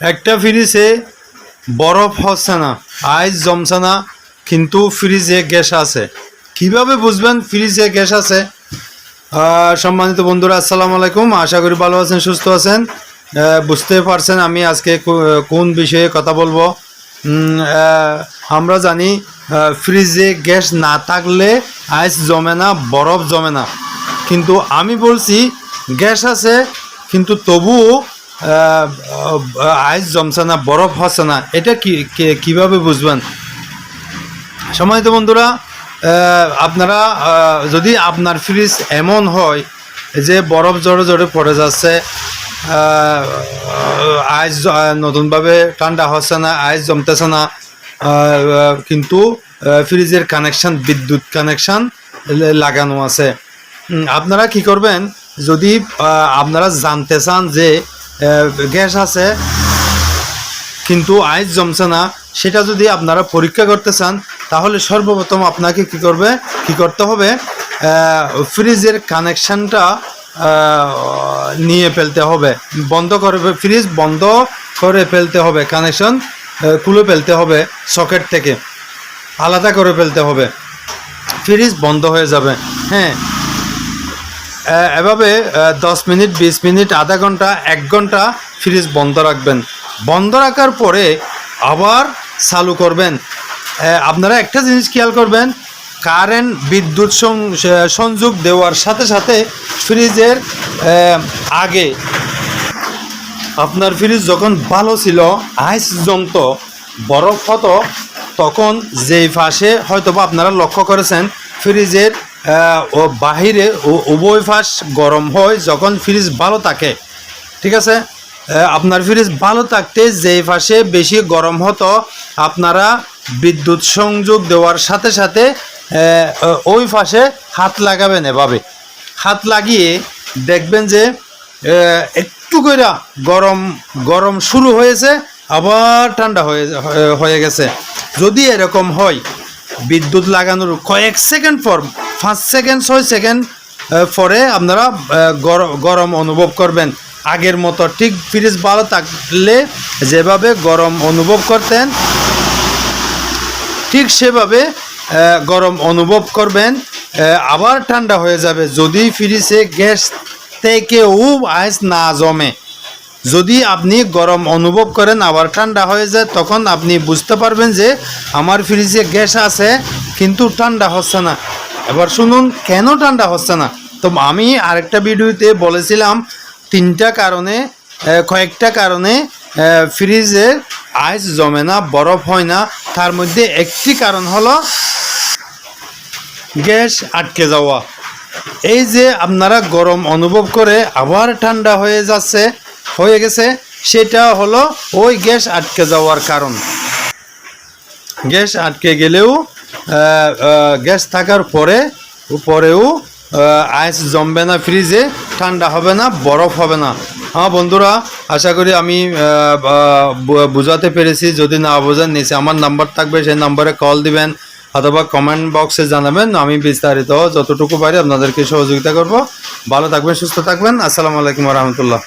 একটা ফ্রিজে বরফ হচ্ছে না, আইস জমছে না, কিন্তু ফ্রিজে গ্যাস আছে। কীভাবে বুঝবেন ফ্রিজে গ্যাস আছে? সম্মানিত বন্ধুরা, আসসালামু আলাইকুম। আশা করি ভালো আছেন, সুস্থ আছেন। বুঝতে পারছেন আমি আজকে কোন বিষয়ে কথা বলব। আমরা জানি ফ্রিজে গ্যাস না থাকলে আইস জমে না, বরফ জমে না। কিন্তু আমি বলছি, গ্যাস আছে, কিন্তু তবুও আইস জমছে না বরফ হচ্ছে না এটা কীভাবে বুঝবেন? সম্মানিত বন্ধুরা আপনারা যদি আপনার ফ্রিজ এমন হয় যে বরফ জড়ে জড়ে পড়ে যাচ্ছে আইস নতুনভাবে ঠান্ডা হচ্ছে না আইস জমতেছে না কিন্তু ফ্রিজের কানেকশান বিদ্যুৎ কানেকশান লাগানো আছে। আপনারা কি করবেন, যদি আপনারা জানতে চান যে গ্যাস আছে, কিন্তু আইস জমছে না। সেটা যদি আপনারা পরীক্ষা করতে চান, তাহলে সর্বপ্রথম আপনাকে কি করবে, কি করতে হবে ফ্রিজের কানেকশানটা নিয়ে ফেলতে হবে। বন্ধ করে, ফ্রিজ বন্ধ করে ফেলতে হবে, কানেকশন খুলে ফেলতে হবে, সকেট থেকে। আলাদা করে ফেলতে হবে। ফ্রিজ বন্ধ হয়ে যাবে। হ্যাঁ। এভাবে দশ মিনিট, বিশ মিনিট, আধা ঘণ্টা, এক ঘণ্টা ফ্রিজ বন্ধ রাখবেন। বন্ধ রাখার পরে আবার চালু করবেন। আপনারা একটা জিনিস খেয়াল করবেন কারেন্ট বিদ্যুৎ সংযোগ দেওয়ার সাথে সাথে ফ্রিজের আগে আপনার ফ্রিজ যখন ভালো ছিল আইস জমত, বরফ হতো, তখন যেই পাশে হয়তো বা আপনারা লক্ষ্য করেছেন ফ্রিজের ও বাহিরে উভয় পাশ গরম হয় যখন ফ্রিজ ভালো থাকে। ঠিক আছে? আপনার ফ্রিজ ভালো থাকতে যেই পাশে বেশি গরম হতো, আপনারা বিদ্যুৎ সংযোগ দেওয়ার সাথে সাথে ওই পাশে হাত লাগাবেন এভাবে। হাত লাগিয়ে দেখবেন যে একটু করে গরম গরম শুরু হয়েছে, আবার ঠান্ডা হয়ে হয়ে গেছে। যদি এরকম হয় বিদ্যুৎ লাগানোর কয়েক সেকেন্ড পর, পাঁচ সেকেন্ড, ছয় সেকেন্ড পরে আপনারা গরম অনুভব করবেন। আগের মতো ঠিক ফ্রিজ ভালো থাকলে যেভাবে গরম অনুভব করতেন, ঠিক সেভাবে গরম অনুভব করবেন আবার ঠান্ডা হয়ে যাবে। যদি ফ্রিজে গ্যাস থেকেও আইস না জমে যদি আপনি গরম অনুভব করেন আবার ঠান্ডা হয়ে যায় তখন আপনি বুঝতে পারবেন যে আমার ফ্রিজে গ্যাস আছে কিন্তু ঠান্ডা হচ্ছে না। এবার শুনুন কেন ঠান্ডা হচ্ছে না? তো আমি আরেকটা ভিডিওতে বলেছিলাম তিনটা কারণে কয়েকটা কারণে আহ, ফ্রিজে আইস জমে না বরফ হয় না। তার মধ্যে একটি কারণ হলো গ্যাস আটকে যাওয়া। এই যে আপনারা গরম অনুভব করে আবার ঠান্ডা হয়ে যাচ্ছে হয়ে গেছে, সেটা হলো ওই গ্যাস আটকে যাওয়ার কারণ। গ্যাস আটকে গেলেও গ্যাস থাকার পরে পরেও আইস জমবে না ফ্রিজে, ঠান্ডা হবে না, বরফ হবে না। হ্যাঁ বন্ধুরা, আশা করি আমি বুঝাতে পেরেছি। যদি না বোঝেন, নিচে আমার নাম্বার থাকবে, সেই নাম্বারে কল দিবেন অথবা কমেন্ট বক্সে জানাবেন। আমি বিস্তারিত যতটুকু পারি আপনাদেরকে সহযোগিতা করব। ভালো থাকবেন, সুস্থ থাকবেন। আসসালামু আলাইকুম রহমতুল্লাহ।